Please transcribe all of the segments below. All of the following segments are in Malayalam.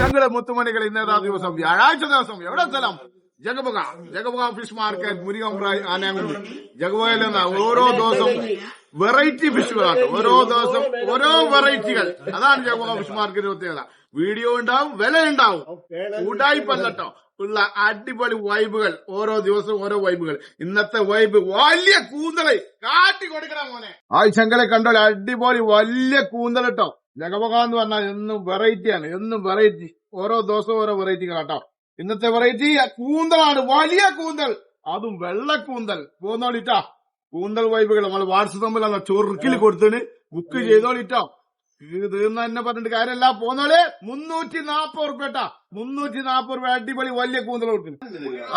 ഞങ്ങളെ മുത്തുമണികൾ ഇന്നേതാ ദിവസം വ്യാഴാഴ്ച ദിവസം എവിടെ സ്ഥലം ജഗബുക ജഗബുക ഫിഷ് മാർക്കറ്റ് മുരികംപ്രായ് ആനാങ്കുണ്ട് ജഗബുകയിൽ നിന്ന് ഓരോ ദിവസം വെറൈറ്റി ഫിഷുകളാണ് ഓരോ ദിവസം ഓരോ വെറൈറ്റികൾ അതാണ് ജഗബുക ഫിഷ് മാർക്കറ്റ് പ്രത്യേകത. വീഡിയോ ഉണ്ടാവും വില ഉണ്ടാവും. പല്ലട്ടോ ഉള്ള അടിപൊളി വൈബുകൾ ഓരോ ദിവസവും ഓരോ വൈബുകൾ ഇന്നത്തെ വൈബ് വലിയ കൂന്തളെ കാട്ടി കൊടുക്കണം മോനെ. ആ ചെങ്കലെ കണ്ടോളെ അടിപൊളി വലിയ കൂന്തൽ കേട്ടോ എന്ന് പറഞ്ഞാൽ എന്നും വെറൈറ്റി ആണ്. എന്നും വെറൈറ്റി ഓരോ ദിവസവും ഓരോ വെറൈറ്റി കേട്ടോ ഇന്നത്തെ വെറൈറ്റി കൂന്തലാണ് വലിയ കൂന്തൽ അതും വെള്ള കൂന്തൽ പോന്നോളിട്ടാ. കൂന്തൽ വൈബുകൾ നമ്മൾ വാട്സപ്പ് തമ്മിൽ ചൊറുക്കിൽ കൊടുത്തിന് ബുക്ക് ചെയ്തോളിട്ടോ. ഇത് തീർന്ന തന്നെ പറഞ്ഞിട്ട് കാര്യമല്ല പോന്നോളെ മുന്നൂറ്റി നാപ്പത് ഉറുപ്പേട്ടാ മുന്നൂറ്റി നാപ്പത് രൂപ അടിപൊളി വലിയ കൂന്തൽ കൊടുക്കുന്നു.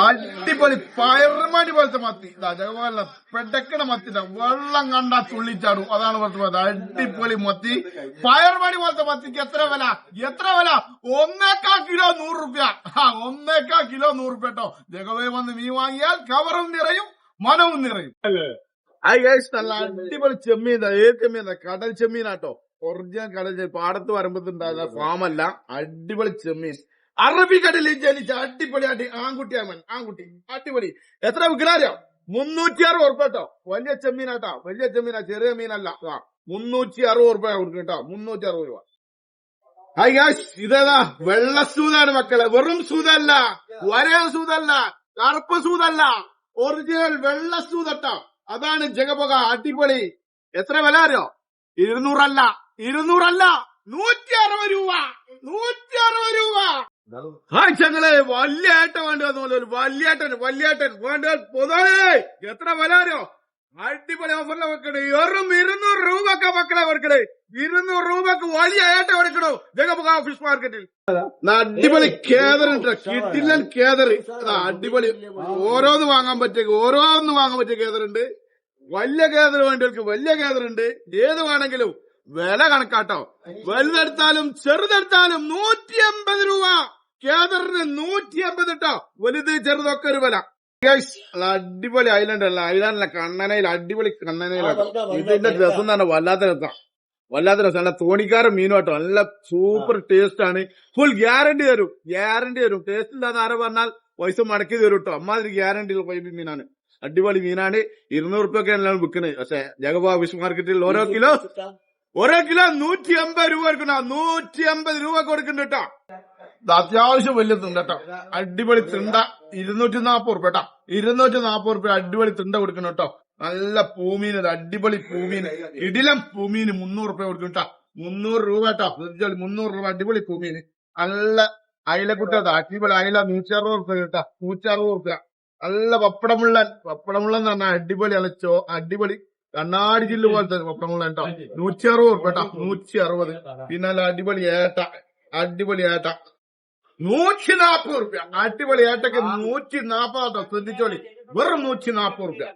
അടിപൊളി പയർമാടി പോലത്തെ മത്തി. ഇതാ പെട്ടക്കണ പെടക്കണ മത്തിന്റെ വെള്ളം കണ്ടാ തുള്ളിച്ചാടും. അതാണ് പറഞ്ഞത് അടിപൊളി മത്തി. പയർമാടി പോലത്തെ മത്തിക്ക് എത്ര വില? എത്ര വില? ഒന്നേക്കാ കിലോ നൂറ് റുപ്യ ആ ഒന്നേക്കാ കിലോ നൂറ് റുപ്യ കേട്ടോ. ജഗവേ വന്ന് മീൻ വാങ്ങിയാൽ കവറും നിറയും മനവും നിറയും. ഐ ഗൈസ് നല്ല അടിപൊളി ചെമ്മീൻ ഏത് ചെമ്മീൻ കടൽ ചെമ്മീനാട്ടോ ഒറിജിനൽ കടൽ പാടത്ത് പാടത്ത് ഫാം അല്ല അടിപൊളി ചെമ്മീൻ. അറബിക്കടലിൽ ജനിച്ച അടിപൊളി അടി ആൺകുട്ടിയാമൻ ആൺകുട്ടി. അടിപൊളി. എത്ര വിൽക്കണറിയോ മുന്നൂറ്റി അറുപത് ഉറുപ്പ കേട്ടോ. വലിയ ചെമ്മീനാട്ടോ. വലിയ ചെമ്മീനാ. ചെറിയ മീനല്ല. മുന്നൂറ്റി അറുപത് ഉറുപ്പ കൊടുക്കും കേട്ടോ. മുന്നൂറ്റി അറുപത് രൂപ. ഹായ് ഗായ്സ് ഇതേതാ? വെള്ള സൂതാണ് മക്കളെ. വെറും സൂതല്ല. വരയ സൂതല്ല. കറുപ്പ് സൂതല്ല. ഒറിജിനൽ വെള്ള സൂതട്ടോ. അതാണ് ജഗപക. അടിപൊളി. എത്ര വില അറിയോ? ഇരുന്നൂറല്ല. ഇരുന്നൂറല്ല നൂറ്റി അറുപത് രൂപ നൂറ്റി അറുപത് രൂപ. ഹായ് ചങ്ങളെ വലിയ ഏട്ടൻ വേണ്ടി വന്നു പോലെ വലിയ ഏട്ടൻ വലിയ ഏട്ടൻ വേണ്ട പൊതുവേ. എത്ര വില അറിയോ? അടിപൊളി ഓഫറിലെ വെക്കണേ. വെറും ഇരുന്നൂറ് രൂപക്ക മക്കളെ കൊടുക്കണേ. ഇരുന്നൂറ് രൂപക്ക് വലിയ ഏട്ട കൊടുക്കണോ. ജഗമുഖ ഫിഷ് മാർക്കറ്റിൽ അടിപൊളി കേദറുണ്ട് കിട്ടില്ല കേതർ അടിപൊളി. ഓരോന്ന് വാങ്ങാൻ പറ്റിയ ഓരോന്ന് വാങ്ങാൻ പറ്റിയ കേദറുണ്ട് വലിയ കേതർ വേണ്ടവർക്ക് വലിയ കേദറുണ്ട് ഏത് വേണമെങ്കിലും വില കണക്കാട്ടോ. വലുതെടുത്താലും ചെറുതെടുത്താലും നൂറ്റി അമ്പത് രൂപ. കേദറിന് നൂറ്റി അമ്പത് ഇട്ടോ വലുത് ചെറുതൊക്കെ ഒരു വില. അടിപൊളി ഐലൻഡ് അല്ല. ഐലൻഡിലെ കണ്ണനയിൽ അടിപൊളി കണ്ണനയിലാണ് ഇതിന്റെ രസം തന്നെ വല്ലാത്ത രസം. വല്ലാത്ത രസം. നല്ല തോണിക്കാരൻ മീനും കേട്ടോ നല്ല സൂപ്പർ ടേസ്റ്റ് ആണ്. ഫുൾ ഗ്യാരണ്ടി തരും. ഗ്യാരണ്ടി തരും. ടേസ്റ്റ് ഇല്ലാന്ന് ആരോ പറഞ്ഞാൽ പൈസ മടക്കി തരും കേട്ടോ അമ്മാതിരി ഗ്യാരണ്ടി ഉള്ള മീനാണ്. അടിപൊളി മീനാണ്. ഇരുന്നൂറ് എല്ലാം വിൽക്കുന്നത് പക്ഷെ ജഗബാ ഫിഷ് മാർക്കറ്റിൽ ഓരോ കിലോ ഓരോ കിലോ നൂറ്റി അമ്പത് രൂപ എടുക്കണ്ട നൂറ്റി അമ്പത് രൂപ കൊടുക്കണ്ട കേട്ടോ അത്യാവശ്യം വലിയ തിണ്ട കേട്ടോ അടിപൊളി തിണ്ട. ഇരുന്നൂറ്റി നാപ്പത് റുപ്യ കേട്ടോ ഇരുന്നൂറ്റി നാപ്പത് റുപ്യ അടിപൊളി തിണ്ട കൊടുക്കണം കേട്ടോ നല്ല പൂമീൻ അടിപൊളി പൂമീൻ. ഇടിലം പൂമീന് മുന്നൂറ് റുപ്യ കൊടുക്കും കേട്ടോ മുന്നൂറ് രൂപ കേട്ടോ തീർച്ചയായും മുന്നൂറ് രൂപ അടിപൊളി പൂമീന് നല്ല അയിലക്കുട്ട അടിപൊളി അയില നൂറ്റി അറുപത് റുപ്യ കേട്ടോ നൂറ്റി അറുപത് റുപ്യ നല്ല പപ്പടമുള്ളൻ. പപ്പടമുള്ളൻ എന്ന് പറഞ്ഞാൽ അടിപൊളിയാണ് ചോ അടിപൊളി കണ്ണാടി ചില്ല് പോലത്തെ കേട്ടോ നൂറ്റി അറുപത് റുപ്യ കേട്ടോ. നൂറ്റി അറുപത് പിന്നെ നല്ല അടിപൊളി ഏട്ട. അടിപൊളി ഏട്ട. നൂറ്റി നാപ്പത് റുപ്യ അടിപൊളി ഏട്ടക്ക് നൂറ്റി നാപ്പത് ശ്രദ്ധിച്ചോളി. വെറും നൂറ്റി നാപ്പത് റുപ്യ